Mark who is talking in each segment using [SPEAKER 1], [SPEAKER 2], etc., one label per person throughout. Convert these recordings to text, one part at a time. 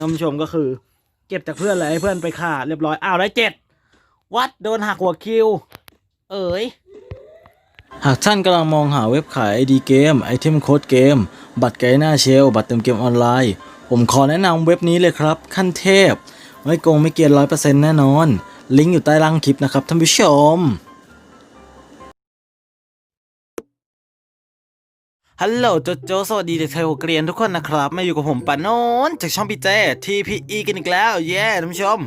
[SPEAKER 1] ท่านผู้ชมก็คือ เก็บจากเพื่อนเลยให้เพื่อนไปฆ่าเรียบร้อยอ้าวได้เจ็ดวัดโดนหักหัวคิว เอ๋ยหากท่านกำลังมองหาเว็บขาย ID เกม ไอเทมโค้ดเกม บัตรไกด์หน้าเชล บัตรเติมเกมออนไลน์ ผมขอแนะนำเว็บนี้เลยครับ ขั้นเทพ ไม่โกงไม่เกียนร้อยเปอร์เซ็นต์แน่นอน ลิงก์อยู่ใต้ล่างคลิปนะครับท่านผู้ชม ฮัลโหลโจโจสวัสดีเด็กไทยหัวเกรียนทุกคนนะครับ มาอยู่กับผมปานนนจากช่องพีเจ TPE กันอีกแล้วเย้ท่านผู้ชม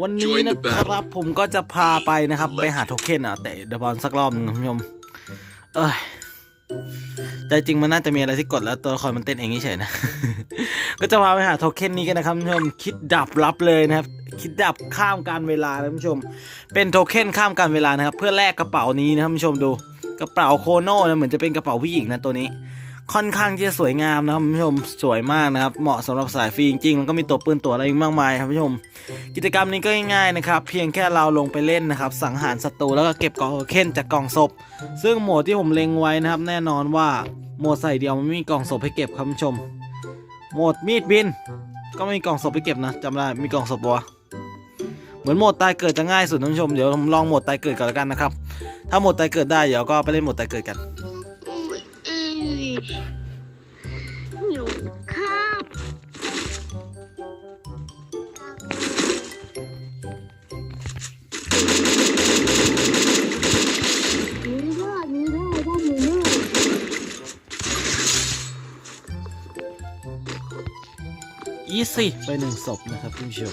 [SPEAKER 1] วันนี้นะครับผมก็จะพาไปนะครับ ไปหาโทเค็นอะแต่เดบอลสักรอบหนึงท่านผู้ชม เอ้ยใจจริงมันน่าจะมีอะไรที่กดแล้วตัวละครมันเต้นเองเฉยนะ ก็จะพาไปหาโทเค็นนี้กันนะครับท่านผู้ชมคิดดับรับเลยนะครับ คิดดับข้ามการเวลานะท่านผู้ชม เป็นโทเค็นข้ามการเวลานะครับ เพื่อแลกกระเป๋านี้นะท่านผู้ชมดู กระเป๋าโคโน่นะเหมือนจะเป็นกระเป๋าผู้หญิงนะตัวนี้ ค่อนข้างที่จะสวยงามนะครับผู้ชมสวยมากนะครับ เหมาะสำหรับสายฟรีจริงๆแล้วก็มีตัวปืนตัวอะไรอีกมากมายครับผู้ชม กิจกรรมนี้ก็ง่ายๆนะครับ เพียงแค่เราลงไปเล่นนะครับ สังหารศัตรูแล้วก็เก็บกล่องเค็นจากกล่องศพ ซึ่งโหมดที่ผมเล็งไว้นะครับ แน่นอนว่าโหมดใส่เดียวมันไม่มีกล่องศพให้เก็บครับคุณผู้ชม โหมดมีดบิน ก็ไม่มีกล่องศพให้เก็บนะจำได้มีกล่องศพวะ เหมือนโหมดตายเกิดจะง่ายสุดท่านผู้ชมเดี๋ยวผมลองโหมดตายเกิดก่อนแล้วกันนะครับ ถ้าโหมดตายเกิดได้เดี๋ยวก็ไปเล่นโหมดตายเกิดกัน
[SPEAKER 2] หิวข้าวมีด้วยมีด้วยได้มีด้วย
[SPEAKER 1] อีซี่ไปหนึ่งศพนะครับคุณผู้ชม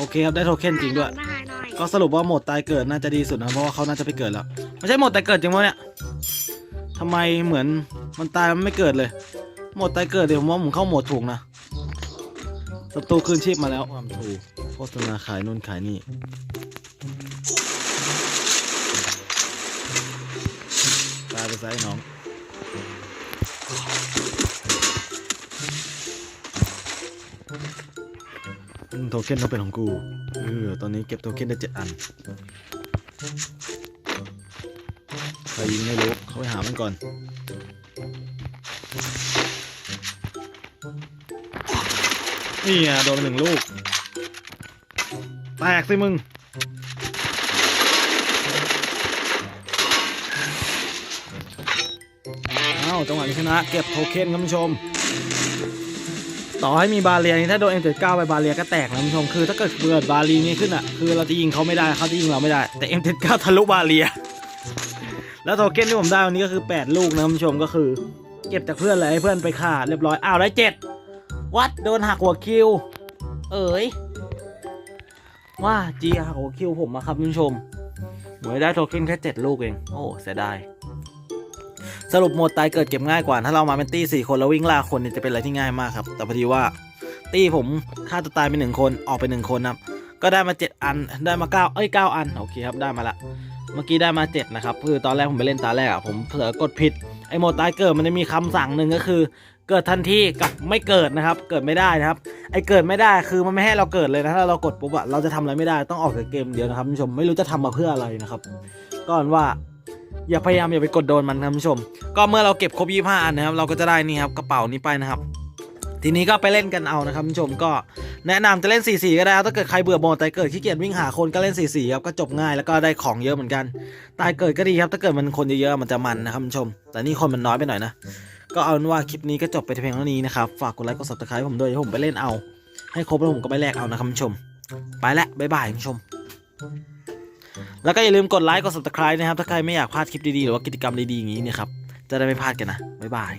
[SPEAKER 1] โอเคครับได้โทเค็นจริงด้วย
[SPEAKER 2] มาหาหน่อย
[SPEAKER 1] ก็สรุปว่าโหมดตายเกิดน่าจะดีสุดนะเพราะว่าเขาน่าจะไปเกิดแล้วไม่ใช่โหมดตายเกิดจริงวะเนี่ยทำไมเหมือนมันตายมันไม่เกิดเลย โหมดตายเกิดเดี๋ยวผมว่าผมเข้าโหมดถูกนะศัตรูคืนชีพมาแล้วความถูกโฆษณาขายนู่นขายนี่ตายไปซะไอ้น้อง โทเค็นต้องเป็นของกู เออ ตอนนี้เก็บโทเค็นได้เจ็ดอัน ใครยิงไม่รู้ เขาไปหามันก่อน นี่ไงโดนไปหนึ่งลูก แตกสิมึง อ้าว จังหวะนี้ชนะ เก็บโทเค็นครับผู้ชม ต่อให้มีบาเรียนี่ถ้าโดน M79 ไปบาเรียก็แตกนะคุณผู้ชมคือ ถ้าเกิดเกิดบาเรียนี้ขึ้นอะคือเราจะยิงเขาไม่ได้เขาจะยิงเราไม่ได้ แต่ M79 ทะลุบาเรีย แล้วโทเค็นที่ผมได้วันนี้ก็คือ 8 ลูกนะคุณผู้ชมก็คือ เก็บจากเพื่อนเลยให้เพื่อนไปฆ่าเรียบร้อยอ้าวได้เจ็ดวัดโดนหักหัวคิว เอ๋ยว่าจีหักหัวคิวผมอะครับคุณผู้ชมเหมือนได้โทเค็นแค่ 7 ลูกเองโอ้เสียดาย สรุปโหมดตายเกิดเก็บง่ายกว่า ถ้าเรามาเป็นตี้สี่คนแล้ววิ่งล่าคนเนี่ยจะเป็นอะไรที่ง่ายมากครับ แต่พอดีว่าตี้ผมฆ่าตัวตายไปหนึ่งคนออกไปหนึ่งคนนะครับก็ได้มาเจ็ดอันได้มาเก้าเอ้ยเก้าอัน โอเคครับ ได้มาละ เมื่อกี้ได้มาเจ็ดนะครับ คือตอนแรกผมไปเล่นตาแรกอะผมเผลอกดผิด ไอโหมดตายเกิดมันจะมีคำสั่งหนึ่งก็คือ เกิดทันทีกับไม่เกิดนะครับ เกิดไม่ได้นะครับ ไอเกิดไม่ได้คือมันไม่ให้เราเกิดเลยนะถ้าเรากดปุ๊บอะเราจะทำอะไรไม่ได้ต้องออกจากเกมเดียวนะครับคุณผู้ชมไม่รู้จะทำมาเพื่ออะไรนะครับก็อนว่า อย่าพยายามอย่าไปกดโดนมันครับคุณผู้ชม ก็เมื่อเราเก็บครบ25อันนะครับ เราก็จะได้นี่ครับกระเป๋านี้ไปนะครับ ทีนี้ก็ไปเล่นกันเอานะครับคุณผู้ชมก็แนะนำจะเล่น 4-4 ก็ได้ถ้าเกิดใครเบื่อโหมดตายเกิดขี้เกียจวิ่งหาคนก็เล่น 4-4ครับก็จบง่ายแล้วก็ได้ของเยอะเหมือนกันตายเกิดก็ดีครับ ถ้าเกิดมันคนเยอะๆมันจะมันนะครับคุณผู้ชม แต่นี่คนมันน้อยไปหน่อยนะก็เอาเป็นว่าคลิปนี้ก็จบไปแต่เพียงเท่านี้นะครับฝากกดไลค์กด subscribe ผมด้วยผมไปเล่นเอา ให้ครบแล้วผมก็ไปแลกเอานะครับคุณผู้ชม ไปแล้วบ๊ายบายผู้ชม แล้วก็อย่าลืมกดไลค์กด subscribe นะครับ ถ้าใครไม่อยากพลาดคลิปดีๆ หรือว่ากิจกรรมดีๆ อย่างนี้เนะครับ จะได้ไม่พลาดกันนะ บ๊ายบาย